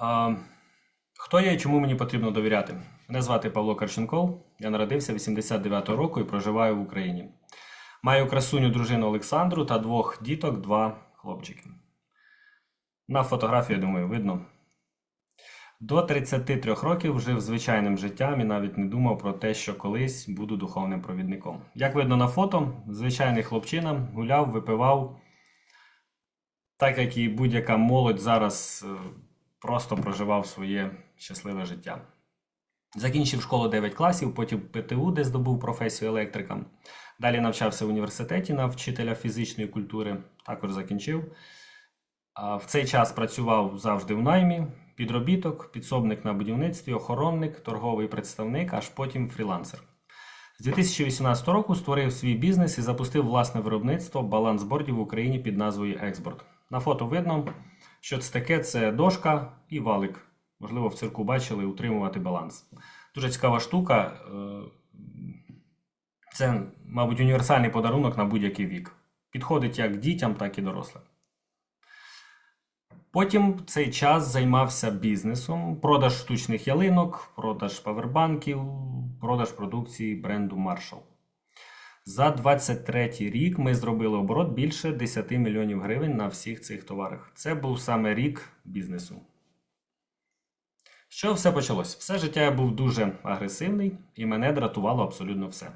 А, хто я і чому мені потрібно довіряти? Мене звати Павло Карченков. Я народився 89-го року і проживаю в Україні. Маю красуню дружину Олександру та двох діток, два хлопчики. На фотографії, думаю, видно. До 33 років жив звичайним життям і навіть не думав про те, що колись буду духовним провідником. Як видно на фото, звичайний хлопчина гуляв, випивав, так як і будь-яка молодь зараз е, просто проживав своє щасливе життя. Закінчив школу 9 класів, потім ПТУ, де здобув професію електрика. Далі навчався в університеті на вчителя фізичної культури, також закінчив. В цей час працював завжди в наймі, підробіток, підсобник на будівництві, охоронник, торговий представник, аж потім фрілансер. З 2018 року створив свій бізнес і запустив власне виробництво балансбордів в Україні під назвою Експорт. На фото видно, що це таке це дошка і валик. Можливо, в цирку бачили утримувати баланс. Дуже цікава штука. е, Це, мабуть, універсальний подарунок на будь-який вік. Підходить як дітям, так і дорослим. Потім цей час займався бізнесом, продаж штучних ялинок, продаж павербанків, продаж продукції бренду Marshall. За 23 рік ми зробили оборот більше 10 мільйонів гривень на всіх цих товарах. Це був саме рік бізнесу. Що все почалось? Все життя я був дуже агресивний і мене дратувало абсолютно все.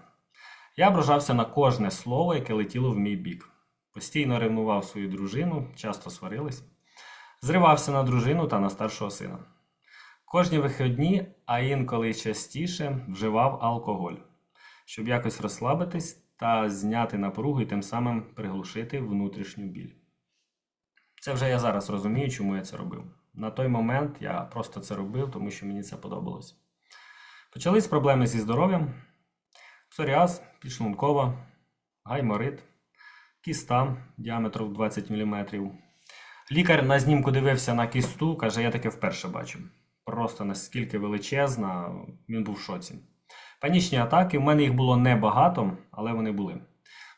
Я ображався на кожне слово, яке летіло в мій бік. Постійно ревнував свою дружину, часто сварились. Зривався на дружину та на старшого сина. Кожні вихідні, а інколи частіше, вживав алкоголь, щоб якось розслабитись та зняти напругу і тим самим приглушити внутрішню біль. Це вже я зараз розумію, чому я це робив. На той момент я просто це робив, тому що мені це подобалось. Почались проблеми зі здоров'ям: псоріаз, підшлункова, гайморит, кіста діаметром 20 мм. Лікар на знімку дивився на кісту, каже, я таке вперше бачу. Просто наскільки величезна, він був в шоці. Панічні атаки, в мене їх було небагато, але вони були.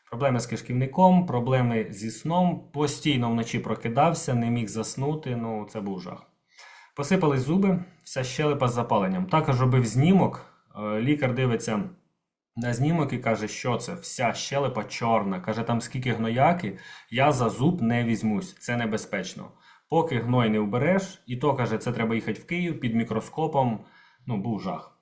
Проблеми з кишківником, проблеми зі сном, постійно вночі прокидався, не міг заснути, ну це був жах. Посипались зуби, вся щелепа з запаленням. Також робив знімок. Е, Лікар дивиться на знімок і каже, що це? Вся щелепа чорна. Каже, там скільки гнояки, я за зуб не візьмусь, це небезпечно. Поки гной не вбереш, і то каже, це треба їхати в Київ під мікроскопом. Ну, був жах.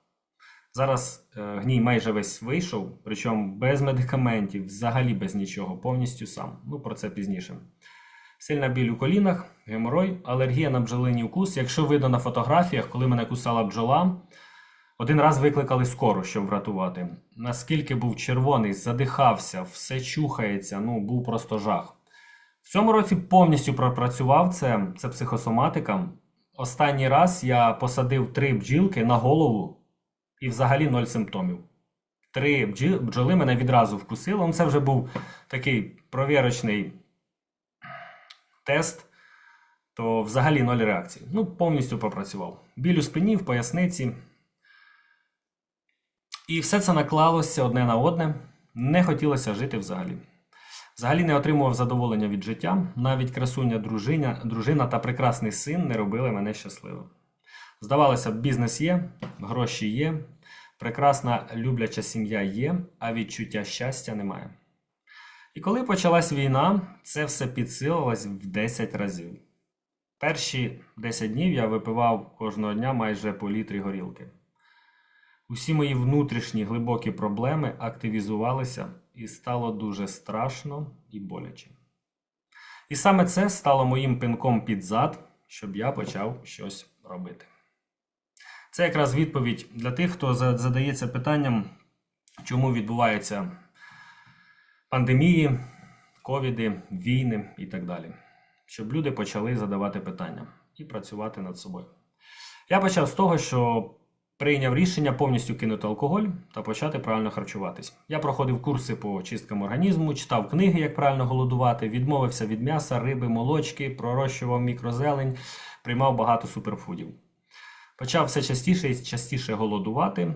Зараз е, гній майже весь вийшов, причому без медикаментів, взагалі без нічого, повністю сам. Ну, про це пізніше. Сильна біль у колінах, геморой, алергія на бджолиний укус. Якщо видно на фотографіях, коли мене кусала бджола, один раз викликали скору, щоб врятувати. Наскільки був червоний, задихався, все чухається, ну був просто жах. В цьому році повністю пропрацював це, це психосоматика. Останній раз я посадив три бджілки на голову і взагалі ноль симптомів. Три бджоли мене відразу вкусили. Ну, Це вже був такий провірочний тест, то взагалі ноль реакцій. Ну, повністю попрацював. Біль у спині, в поясниці. І все це наклалося одне на одне. Не хотілося жити взагалі. Взагалі не отримував задоволення від життя. Навіть красуня дружина, дружина та прекрасний син не робили мене щасливим. Здавалося б, бізнес є, гроші є, прекрасна любляча сім'я є, а відчуття щастя немає. І коли почалась війна, це все підсилилось в 10 разів. Перші 10 днів я випивав кожного дня майже по літрі горілки. Усі мої внутрішні глибокі проблеми активізувалися і стало дуже страшно і боляче. І саме це стало моїм пинком під зад, щоб я почав щось робити. Це якраз відповідь для тих, хто задається питанням, чому відбуваються пандемії, ковіди, війни і так далі. Щоб люди почали задавати питання і працювати над собою. Я почав з того, що прийняв рішення повністю кинути алкоголь та почати правильно харчуватись. Я проходив курси по чисткам організму, читав книги, як правильно голодувати, відмовився від м'яса, риби, молочки, пророщував мікрозелень, приймав багато суперфудів. Почав все частіше і частіше голодувати.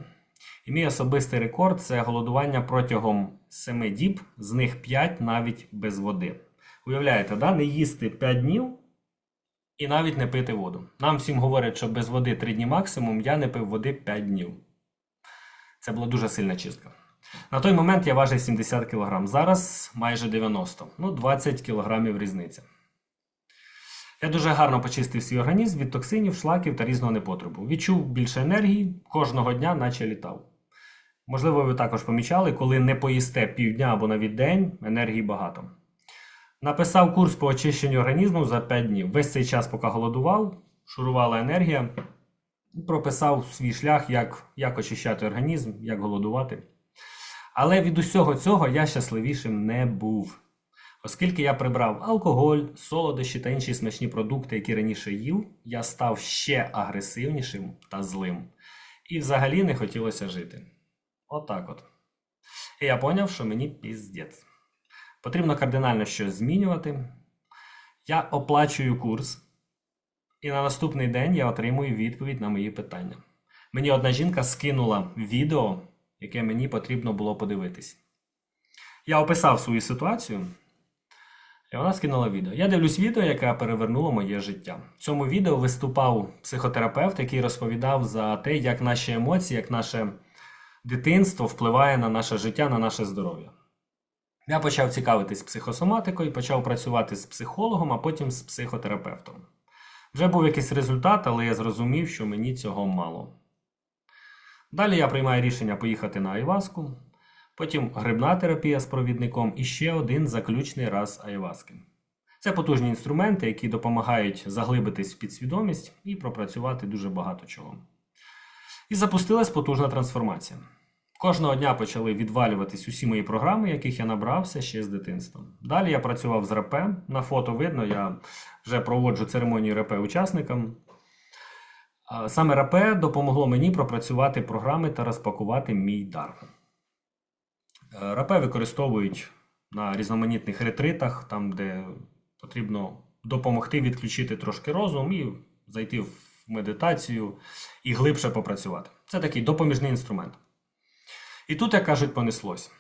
І мій особистий рекорд це голодування протягом 7 діб, з них 5 навіть без води. Уявляєте, да? не їсти 5 днів І навіть не пити воду. Нам всім говорять, що без води 3 дні максимум, я не пив води 5 днів. Це була дуже сильна чистка. На той момент я важив 70 кг, зараз майже 90 Ну, 20 кг різниця. Я дуже гарно почистив свій організм від токсинів, шлаків та різного непотребу. Відчув більше енергії, кожного дня, наче літав. Можливо, ви також помічали, коли не поїсте півдня або навіть день, енергії багато. Написав курс по очищенню організму за 5 днів. Весь цей час, поки голодував, шурувала енергія, прописав свій шлях, як, як очищати організм, як голодувати. Але від усього цього я щасливішим не був. Оскільки я прибрав алкоголь, солодощі та інші смачні продукти, які раніше їв, я став ще агресивнішим та злим. І взагалі не хотілося жити. Отак от. І я поняв, що мені піздець. Потрібно кардинально щось змінювати. Я оплачую курс, і на наступний день я отримую відповідь на мої питання. Мені одна жінка скинула відео, яке мені потрібно було подивитись. Я описав свою ситуацію, і вона скинула відео. Я дивлюсь відео, яке перевернуло моє життя. В цьому відео виступав психотерапевт, який розповідав за те, як наші емоції, як наше дитинство впливає на наше життя, на наше здоров'я. Я почав цікавитись психосоматикою, почав працювати з психологом, а потім з психотерапевтом. Вже був якийсь результат, але я зрозумів, що мені цього мало. Далі я приймаю рішення поїхати на Айваску, потім грибна терапія з провідником і ще один заключний раз Айваски. Це потужні інструменти, які допомагають заглибитись в підсвідомість і пропрацювати дуже багато чого. І запустилась потужна трансформація. Кожного дня почали відвалюватись усі мої програми, яких я набрався ще з дитинства. Далі я працював з РП. На фото видно, я вже проводжу церемонію РП учасникам. Саме РП допомогло мені пропрацювати програми та розпакувати мій дар. Е, РП використовують на різноманітних ретритах, там, де потрібно допомогти відключити трошки розум і зайти в медитацію і глибше попрацювати. Це такий допоміжний інструмент. І тут, як кажуть, понеслось.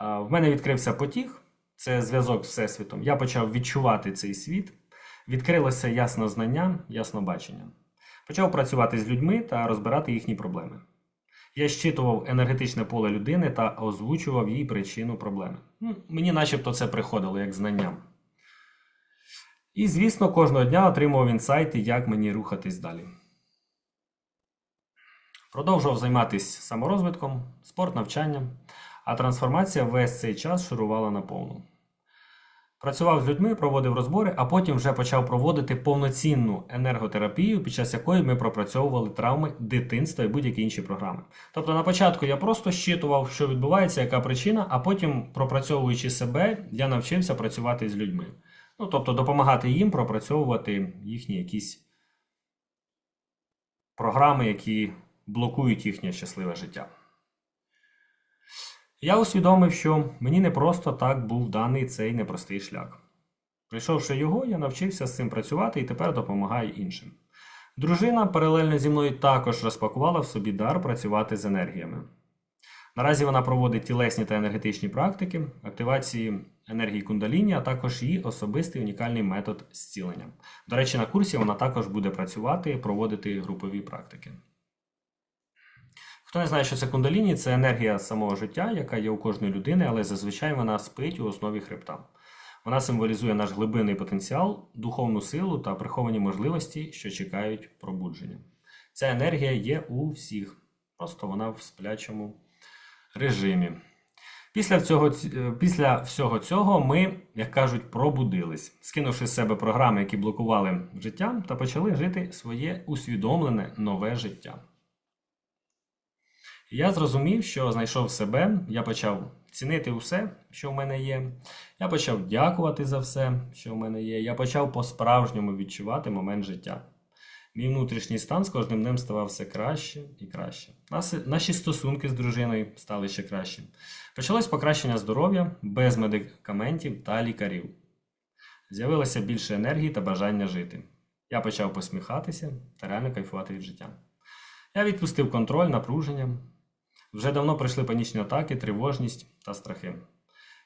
В мене відкрився потік, це зв'язок з Всесвітом. Я почав відчувати цей світ, відкрилося ясне знання, ясно бачення. Почав працювати з людьми та розбирати їхні проблеми. Я щитував енергетичне поле людини та озвучував їй причину проблеми. Ну, Мені начебто це приходило як знання. І, звісно, кожного дня отримував інсайти, як мені рухатись далі. Продовжував займатися саморозвитком, спорт, навчанням, а трансформація весь цей час шурувала наповну. Працював з людьми, проводив розбори, а потім вже почав проводити повноцінну енерготерапію, під час якої ми пропрацьовували травми дитинства і будь-які інші програми. Тобто на початку я просто щитував, що відбувається, яка причина, а потім, пропрацьовуючи себе, я навчився працювати з людьми. Ну, тобто допомагати їм пропрацьовувати їхні якісь програми, які блокують їхнє щасливе життя. Я усвідомив, що мені не просто так був даний цей непростий шлях. Пройшовши його, я навчився з цим працювати і тепер допомагаю іншим. Дружина паралельно зі мною також розпакувала в собі дар працювати з енергіями. Наразі вона проводить тілесні та енергетичні практики, активації енергії кундаліні, а також її особистий унікальний метод зцілення. До речі, на курсі вона також буде працювати, проводити групові практики. Хто не знає, що це кундаліні, це енергія самого життя, яка є у кожної людини, але зазвичай вона спить у основі хребта. Вона символізує наш глибинний потенціал, духовну силу та приховані можливості, що чекають пробудження. Ця енергія є у всіх, просто вона в сплячому режимі. Після всього, після всього цього ми, як кажуть, пробудились, скинувши з себе програми, які блокували життя, та почали жити своє усвідомлене нове життя. Я зрозумів, що знайшов себе, я почав цінити усе, що в мене є. Я почав дякувати за все, що в мене є. Я почав по-справжньому відчувати момент життя. Мій внутрішній стан з кожним днем ставав все краще і краще. Наші стосунки з дружиною стали ще кращі. Почалось покращення здоров'я без медикаментів та лікарів. З'явилося більше енергії та бажання жити. Я почав посміхатися та реально кайфувати від життя. Я відпустив контроль, напруження. Вже давно пройшли панічні атаки, тривожність та страхи.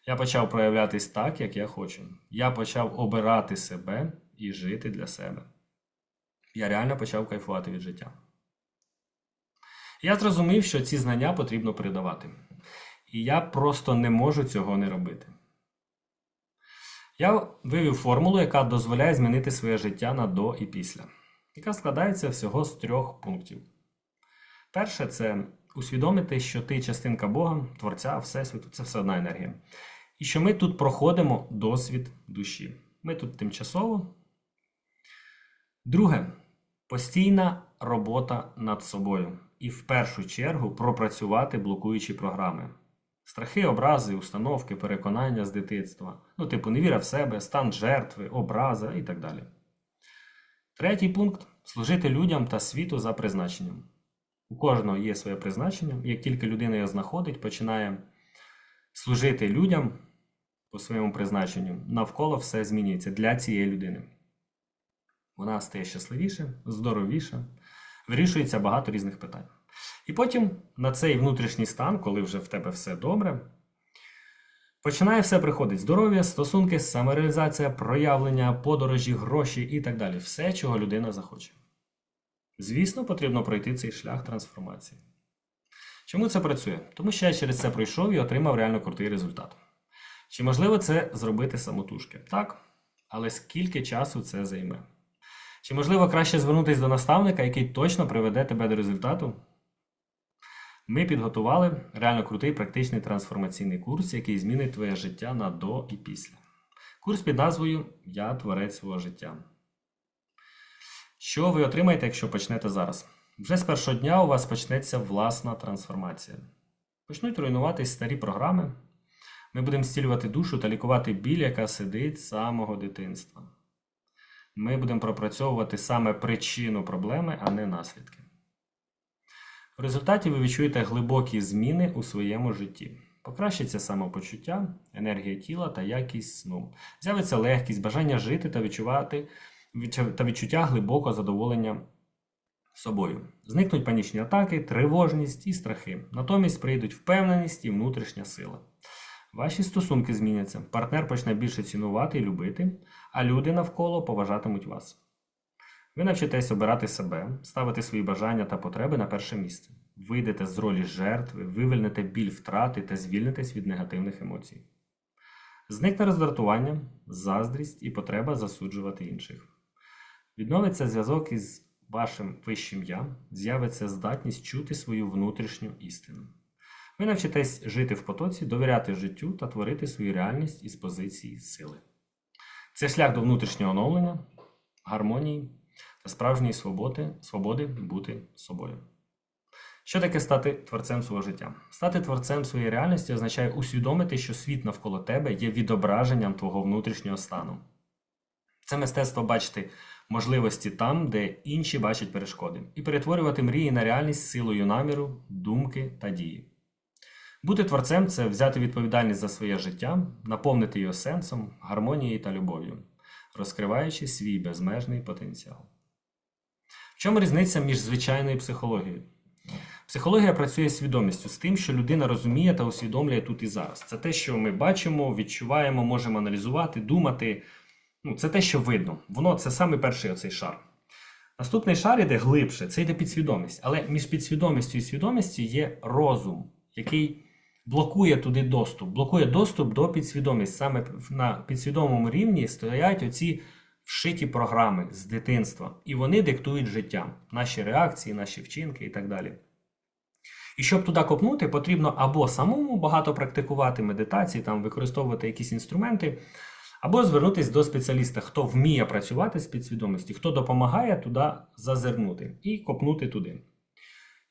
Я почав проявлятись так, як я хочу. Я почав обирати себе і жити для себе. Я реально почав кайфувати від життя. Я зрозумів, що ці знання потрібно передавати. І я просто не можу цього не робити. Я вивів формулу, яка дозволяє змінити своє життя на до і після, яка складається всього з трьох пунктів. Перше це усвідомити, що ти частинка Бога, Творця, Всесвіту це все одна енергія. І що ми тут проходимо досвід душі. Ми тут тимчасово. Друге постійна робота над собою. І в першу чергу пропрацювати блокуючі програми. Страхи, образи, установки, переконання з дитинства. Ну, типу, невіра в себе, стан жертви, образа і так далі. Третій пункт служити людям та світу за призначенням. У кожного є своє призначення, як тільки людина його знаходить, починає служити людям по своєму призначенню, навколо все змінюється для цієї людини. Вона стає щасливіше, здоровіша, вирішується багато різних питань. І потім на цей внутрішній стан, коли вже в тебе все добре, починає все приходить: здоров'я, стосунки, самореалізація, проявлення, подорожі, гроші і так далі. Все, чого людина захоче. Звісно, потрібно пройти цей шлях трансформації. Чому це працює? Тому що я через це пройшов і отримав реально крутий результат. Чи можливо це зробити самотужки? Так. Але скільки часу це займе? Чи можливо краще звернутися до наставника, який точно приведе тебе до результату? Ми підготували реально крутий практичний трансформаційний курс, який змінить твоє життя на до і після. Курс під назвою Я творець свого життя. Що ви отримаєте, якщо почнете зараз? Вже з першого дня у вас почнеться власна трансформація. Почнуть руйнуватись старі програми. Ми будемо зцілювати душу та лікувати біль, яка сидить з самого дитинства. Ми будемо пропрацьовувати саме причину проблеми, а не наслідки. В результаті ви відчуєте глибокі зміни у своєму житті. Покращиться самопочуття, енергія тіла та якість сну. З'явиться легкість, бажання жити та відчувати та відчуття глибокого задоволення собою. Зникнуть панічні атаки, тривожність і страхи. Натомість прийдуть впевненість і внутрішня сила. Ваші стосунки зміняться, партнер почне більше цінувати і любити, а люди навколо поважатимуть вас. Ви навчитесь обирати себе, ставити свої бажання та потреби на перше місце. Вийдете з ролі жертви, вивільните біль втрати та звільнитесь від негативних емоцій. Зникне роздратування, заздрість і потреба засуджувати інших. Відновиться зв'язок із вашим вищим я, з'явиться здатність чути свою внутрішню істину. Ви навчитесь жити в потоці, довіряти життю та творити свою реальність із позиції сили. Це шлях до внутрішнього оновлення, гармонії та справжньої свободи, свободи бути собою. Що таке стати творцем свого життя? Стати творцем своєї реальності означає усвідомити, що світ навколо тебе є відображенням твого внутрішнього стану. Це мистецтво бачити можливості там, де інші бачать перешкоди, і перетворювати мрії на реальність силою наміру, думки та дії. Бути творцем це взяти відповідальність за своє життя, наповнити його сенсом, гармонією та любов'ю, розкриваючи свій безмежний потенціал. В чому різниця між звичайною психологією? Психологія працює свідомістю, з тим, що людина розуміє та усвідомлює тут і зараз. Це те, що ми бачимо, відчуваємо, можемо аналізувати, думати. Ну, Це те, що видно. Воно це саме перший оцей шар. Наступний шар іде глибше, це йде підсвідомість. Але між підсвідомістю і свідомістю є розум, який блокує туди доступ, блокує доступ до підсвідомості. Саме на підсвідомому рівні стоять оці вшиті програми з дитинства, і вони диктують життя, наші реакції, наші вчинки і так далі. І щоб туди копнути, потрібно або самому багато практикувати медитації, там використовувати якісь інструменти, або звернутися до спеціаліста, хто вміє працювати з підсвідомості, хто допомагає туди зазирнути і копнути туди.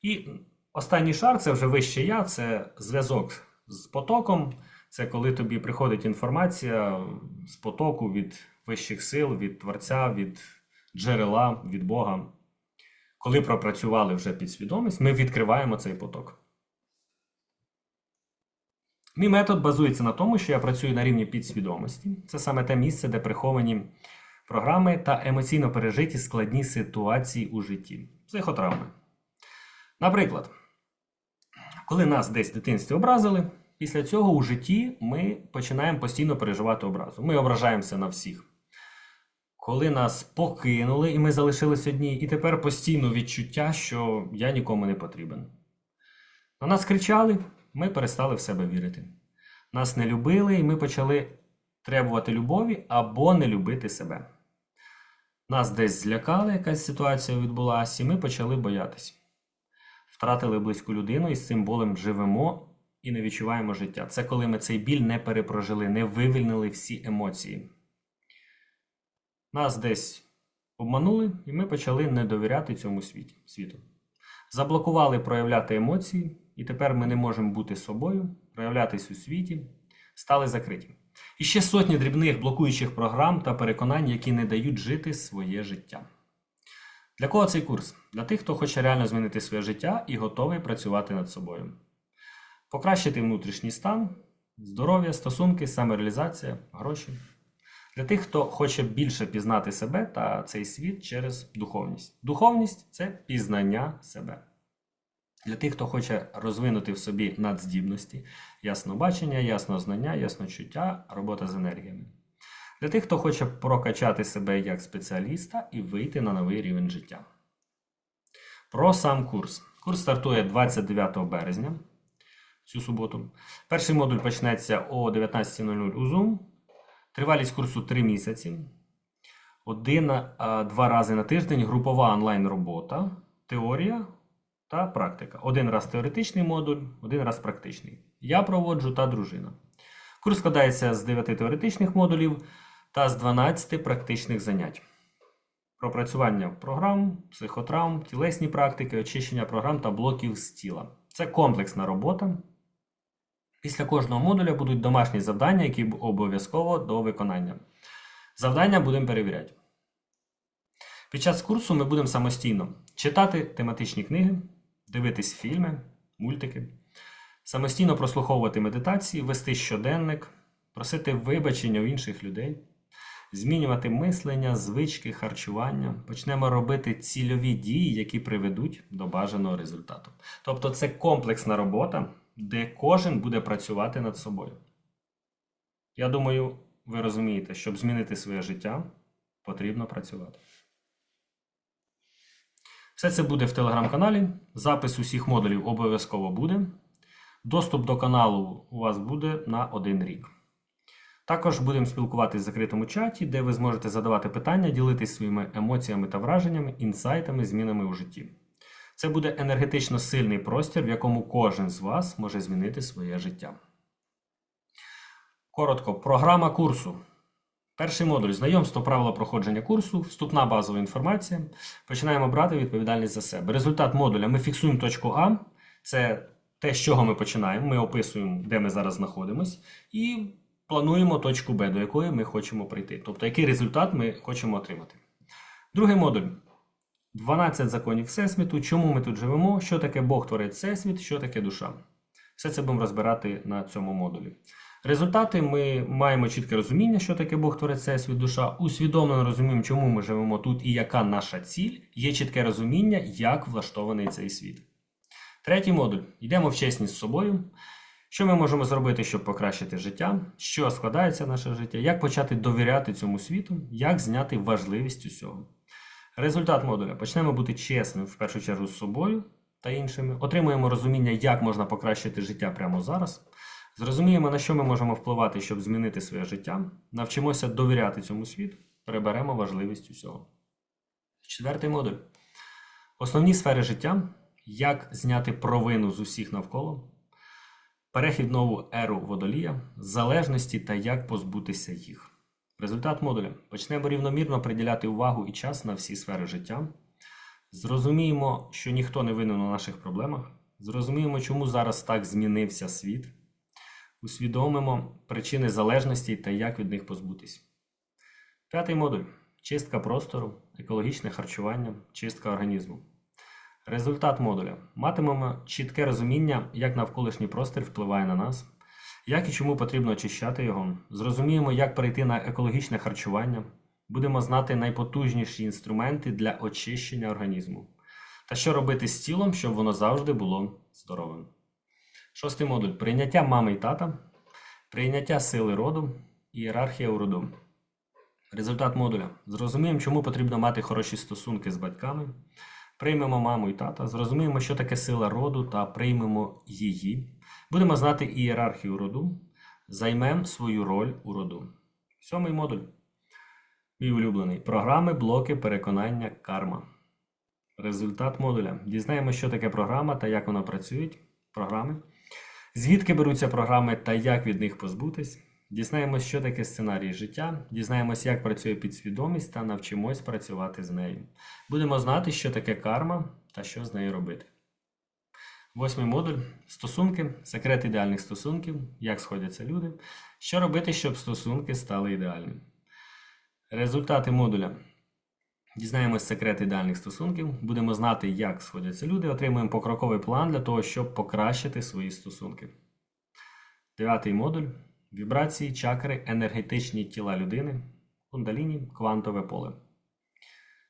І останній шар це вже вище я, це зв'язок з потоком. Це коли тобі приходить інформація з потоку від вищих сил, від творця, від джерела, від Бога. Коли пропрацювали вже підсвідомість, ми відкриваємо цей поток. Мій метод базується на тому, що я працюю на рівні підсвідомості. Це саме те місце, де приховані програми та емоційно пережиті складні ситуації у житті. Психотравми. Наприклад, коли нас десь в дитинстві образили, після цього у житті ми починаємо постійно переживати образу. Ми ображаємося на всіх. коли нас покинули і ми залишились одні, і тепер постійно відчуття, що я нікому не потрібен. На нас кричали, ми перестали в себе вірити. Нас не любили, і ми почали требувати любові або не любити себе. Нас десь злякала, якась ситуація відбулася, і ми почали боятись. Втратили близьку людину і з цим болем живемо і не відчуваємо життя. Це коли ми цей біль не перепрожили, не вивільнили всі емоції. Нас десь обманули, і ми почали не довіряти цьому світу. Заблокували проявляти емоції, і тепер ми не можемо бути собою, проявлятись у світі, стали закриті. І ще сотні дрібних блокуючих програм та переконань, які не дають жити своє життя. Для кого цей курс? Для тих, хто хоче реально змінити своє життя і готовий працювати над собою. Покращити внутрішній стан, здоров'я, стосунки, самореалізація, гроші. Для тих, хто хоче більше пізнати себе та цей світ через духовність. Духовність це пізнання себе. Для тих, хто хоче розвинути в собі надздібності, яснобачення, яснознання, ясночуття, робота з енергіями. Для тих, хто хоче прокачати себе як спеціаліста і вийти на новий рівень життя. Про сам курс. Курс стартує 29 березня цю суботу. Перший модуль почнеться о 19.00 у Zoom. Тривалість курсу 3 місяці. Один-два рази на тиждень групова онлайн робота, теорія та практика. Один раз теоретичний модуль, один раз практичний. Я проводжу та дружина. Курс складається з 9 теоретичних модулів та з 12 практичних занять. Пропрацювання програм, психотравм, тілесні практики, очищення програм та блоків з тіла. Це комплексна робота. Після кожного модуля будуть домашні завдання, які обов'язково до виконання. Завдання будемо перевіряти. Під час курсу ми будемо самостійно читати тематичні книги, дивитись фільми, мультики, самостійно прослуховувати медитації, вести щоденник, просити вибачення у інших людей, змінювати мислення, звички, харчування. Почнемо робити цільові дії, які приведуть до бажаного результату. Тобто це комплексна робота, де кожен буде працювати над собою. Я думаю, ви розумієте, щоб змінити своє життя, потрібно працювати. Все це буде в телеграм-каналі. Запис усіх модулів обов'язково буде. Доступ до каналу у вас буде на один рік. Також будемо спілкуватися в закритому чаті, де ви зможете задавати питання, ділитись своїми емоціями та враженнями, інсайтами, змінами у житті. Це буде енергетично сильний простір, в якому кожен з вас може змінити своє життя. Коротко, програма курсу. Перший модуль знайомство правила проходження курсу, вступна базова інформація. Починаємо брати відповідальність за себе. Результат модуля ми фіксуємо точку А, це те, з чого ми починаємо. Ми описуємо, де ми зараз знаходимося, і плануємо точку Б, до якої ми хочемо прийти. Тобто, який результат ми хочемо отримати. Другий модуль 12 законів Всесвіту, чому ми тут живемо, що таке Бог творить Всесвіт, що таке душа. Все це будемо розбирати на цьому модулі. Результати ми маємо чітке розуміння, що таке Бог творець Всесвіт, душа, усвідомлено розуміємо, чому ми живемо тут і яка наша ціль, є чітке розуміння, як влаштований цей світ. Третій модуль. Йдемо в чесність з собою. Що ми можемо зробити, щоб покращити життя, що складається наше життя, як почати довіряти цьому світу, як зняти важливість усього. Результат модуля. Почнемо бути чесним в першу чергу з собою та іншими. Отримуємо розуміння, як можна покращити життя прямо зараз. Зрозуміємо, на що ми можемо впливати, щоб змінити своє життя. Навчимося довіряти цьому світу, переберемо важливість усього. Четвертий модуль. Основні сфери життя. Як зняти провину з усіх навколо. Перехід в нову еру водолія, залежності та як позбутися їх. Результат модуля. Почнемо рівномірно приділяти увагу і час на всі сфери життя. Зрозуміємо, що ніхто не винен у наших проблемах. Зрозуміємо, чому зараз так змінився світ. Усвідомимо причини залежності та як від них позбутись. П'ятий модуль чистка простору, екологічне харчування, чистка організму. Результат модуля. Матимемо чітке розуміння, як навколишній простір впливає на нас, як і чому потрібно очищати його. Зрозуміємо, як перейти на екологічне харчування. Будемо знати найпотужніші інструменти для очищення організму. Та що робити з тілом, щоб воно завжди було здоровим. Шостий модуль прийняття мами і тата, прийняття сили роду, ієрархія у роду. Результат модуля. Зрозуміємо, чому потрібно мати хороші стосунки з батьками. Приймемо маму і тата, зрозуміємо, що таке сила роду та приймемо її. Будемо знати ієрархію роду, займемо свою роль у роду. Сьомий модуль. Мій улюблений. Програми, блоки, переконання, карма. Результат модуля. Дізнаємося, що таке програма та як вона працює. Програми. Звідки беруться програми та як від них позбутись. Дізнаємось, що таке сценарій життя, дізнаємось, як працює підсвідомість та навчимось працювати з нею. Будемо знати, що таке карма та що з нею робити. Восьмий модуль стосунки, секрет ідеальних стосунків, як сходяться люди, що робити, щоб стосунки стали ідеальними. Результати модуля. Дізнаємось секрет ідеальних стосунків, будемо знати, як сходяться люди, отримуємо покроковий план для того, щоб покращити свої стосунки. Дев'ятий модуль. Вібрації, чакри, енергетичні тіла людини, кундаліні, квантове поле.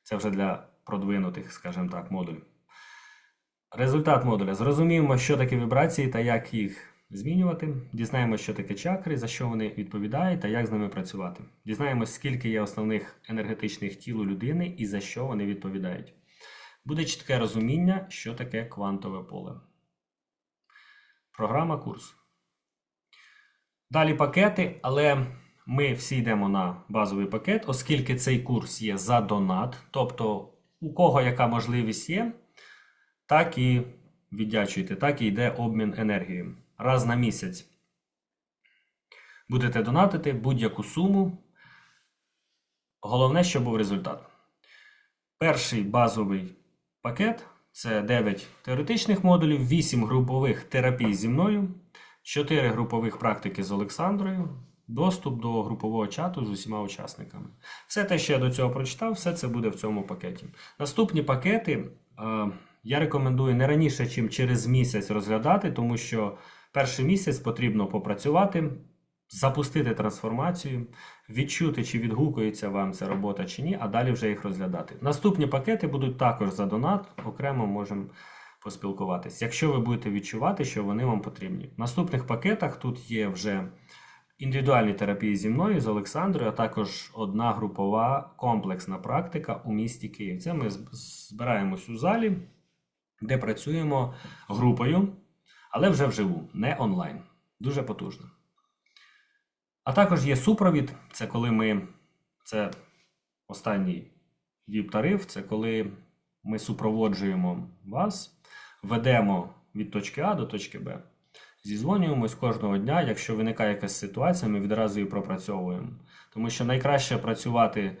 Це вже для продвинутих, скажімо так, модулів. Результат модуля. Зрозуміємо, що таке вібрації та як їх змінювати. Дізнаємося, що таке чакри, за що вони відповідають та як з ними працювати. Дізнаємось, скільки є основних енергетичних тіл у людини і за що вони відповідають. Буде чітке розуміння, що таке квантове поле. Програма курс. Далі пакети, але ми всі йдемо на базовий пакет, оскільки цей курс є за донат. Тобто, у кого яка можливість є, так і віддячуйте, так і йде обмін енергією. Раз на місяць будете донатити будь-яку суму. Головне, щоб був результат. Перший базовий пакет це 9 теоретичних модулів, 8 групових терапій зі мною. Чотири групових практики з Олександрою, доступ до групового чату з усіма учасниками. Все те, що я до цього прочитав, все це буде в цьому пакеті. Наступні пакети е, я рекомендую не раніше, ніж через місяць розглядати, тому що перший місяць потрібно попрацювати, запустити трансформацію, відчути, чи відгукується вам ця робота чи ні, а далі вже їх розглядати. Наступні пакети будуть також за донат, окремо можемо поспілкуватись, якщо ви будете відчувати, що вони вам потрібні. В наступних пакетах тут є вже індивідуальні терапії зі мною, з Олександрою, а також одна групова комплексна практика у місті Київ. Це ми збираємось у залі, де працюємо групою, але вже вживу, не онлайн. Дуже потужно. А також є супровід, це коли ми. Це останній віп-тариф, це коли ми супроводжуємо вас, ведемо від точки А до точки Б. Зізвонюємось кожного дня. Якщо виникає якась ситуація, ми відразу її пропрацьовуємо. Тому що найкраще працювати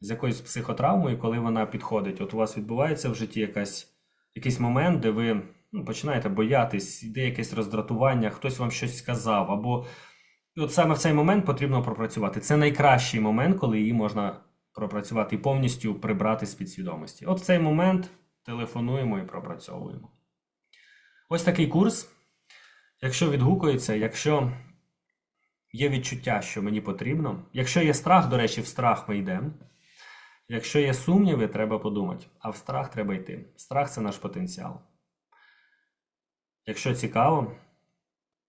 з якоюсь психотравмою, коли вона підходить. От у вас відбувається в житті якась, якийсь момент, де ви ну, починаєте боятись, йде якесь роздратування, хтось вам щось сказав, або і от саме в цей момент потрібно пропрацювати. Це найкращий момент, коли її можна пропрацювати і повністю прибрати з підсвідомості. От в цей момент телефонуємо і пропрацьовуємо. Ось такий курс. Якщо відгукується, якщо є відчуття, що мені потрібно, якщо є страх, до речі, в страх ми йдемо. Якщо є сумніви, треба подумати, а в страх треба йти. Страх це наш потенціал. Якщо цікаво,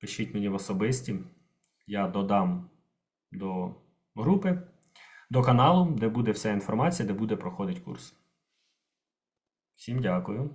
пишіть мені в особисті, я додам до групи, до каналу, де буде вся інформація, де буде проходить курс. Всім дякую.